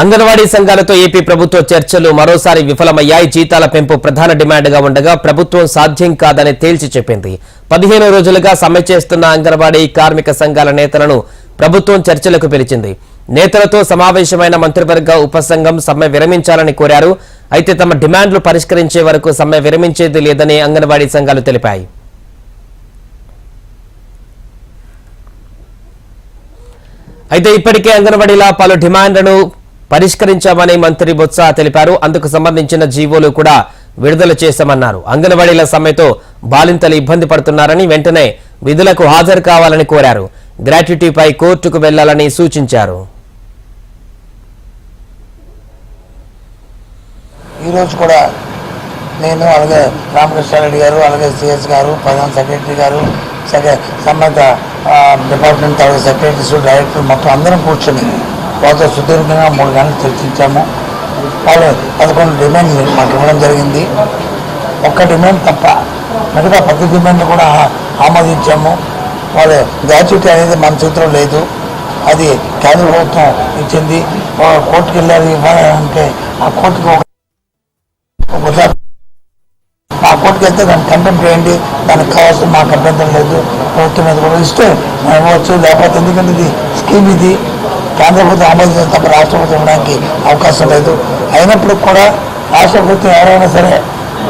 అంగన్వాడీ సంఘాలతో ఏపీ ప్రభుత్వ చర్చలు మరోసారి విఫలమయ్యాయి. జీతాల పెంపు ప్రధాన డిమాండ్గా ఉండగా ప్రభుత్వం సాధ్యం కాదని తేల్చి చెప్పింది. పదిహేను రోజులుగా సమ్మె చేస్తున్న అంగన్వాడీ కార్మిక సంఘాల నేతలను ప్రభుత్వం చర్చలకు పిలిచింది. నేతలతో సమావేశమైన మంత్రివర్గ ఉపసంఘం సమ్మె విరమించాలని కోరారు. అయితే తమ డిమాండ్లు పరిష్కరించే వరకు సమ్మె విరమించేది లేదని అంగన్వాడీ సంఘాలు తెలిపాయి. అయితే ఇప్పటికే అంగన్వాడీల పలు డిమాండ్లను పరిష్కరించామని మంత్రి బొత్స తెలిపారు. అందుకు సంబంధించిన జీవోలు కూడా విడుదల చేశామన్నారు. అంగన్వాడీల సమ్మెతో బాలింతలు ఇబ్బంది పడుతున్నారని వెంటనే విధులకు హాజరు కావాలని కోరారు. గ్రాట్యుటీపై కోర్టుకు వెళ్ళాలని సూచించారు. ఈరోజు కూడా నేను అలాగే రామకృష్ణారెడ్డి గారు అలాగే సిఎస్ గారు ప్రధాన సెక్రటరీ గారు సంబంధిత డిపార్ట్మెంట్ సెక్రటరీస్ డైరెక్టర్ మొత్తం అందరం కూర్చొని వాళ్ళతో సుదీర్ఘంగా మూడు గంటలు చర్చించాము. వాళ్ళు పదకొండు డిమాండ్ మాకు ఇవ్వడం జరిగింది. ఒక్క డిమాండ్ తప్ప మిగతా పది డిమాండ్ కూడా ఆమోదించాము. వాళ్ళ గ్రాట్యుటీ అనేది మన చేతిలో లేదు. అది కేంద్ర ప్రభుత్వం ఇచ్చింది. కోర్టుకు వెళ్ళారు ఇవ్వాలంటే ఆ కోర్టుకు ఒక ఒకసారి కోర్టుకి వెళ్తే దాన్ని కంటెంట్ చేయండి దానికి కావాల్సిన మాకు అభ్యంతరం లేదు. ప్రభుత్వం మీద కూడా ఇస్తే మనం ఇవ్వచ్చు. లేకపోతే ఎందుకంటే ఇది స్కీమ్ ఇది. కేంద్ర ప్రభుత్వం ఆమోదించిన తప్ప రాష్ట్ర ప్రభుత్వం ఇవ్వడానికి అవకాశం లేదు. అయినప్పుడు కూడా రాష్ట్ర ప్రభుత్వం ఎవరైనా సరే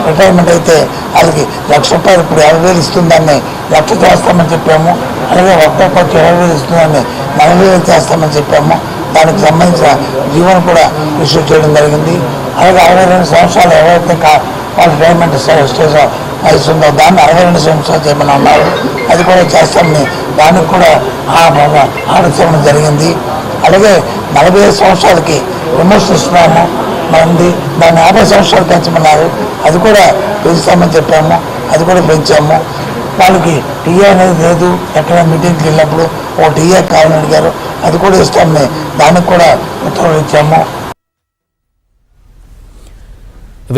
రిటైర్మెంట్ అయితే వాళ్ళకి లక్ష రూపాయలు ఇప్పుడు యాభై వేలు ఇస్తుందని లక్ష చేస్తామని చెప్పాము. అలాగే ఒక్క కోటి ఇరవై వేలు ఇస్తుందని నలభై వేలు చేస్తామని చెప్పాము. దానికి సంబంధించిన జీవనం కూడా ఇష్యూ చేయడం జరిగింది. అలాగే అరవై రెండు సంవత్సరాలు ఎవరైతే కా- రిటైర్మెంట్ స్టేజ్ వయసు ఉందో దాన్ని అరవై రెండు సంవత్సరాలు చేయమని ఉన్నారు అది కూడా చేస్తామని దానికి కూడా ఆర్డర్ జరిగింది. అలాగే నలభై ఐదు సంవత్సరాలకి ప్రమోషన్ ఇస్తున్నాము. మంది దాన్ని యాభై సంవత్సరాలు పెంచమన్నారు. అది కూడా పెంచుతామని చెప్పాము. అది కూడా పెంచాము. వాళ్ళకి టీఏ అనేది లేదు. ఎక్కడ మీటింగ్కి వెళ్ళినప్పుడు ఒక టీఏ కావాలని అడిగారు. అది కూడా ఇస్తామని దానికి కూడా ఉత్తర్వులు ఇచ్చాము.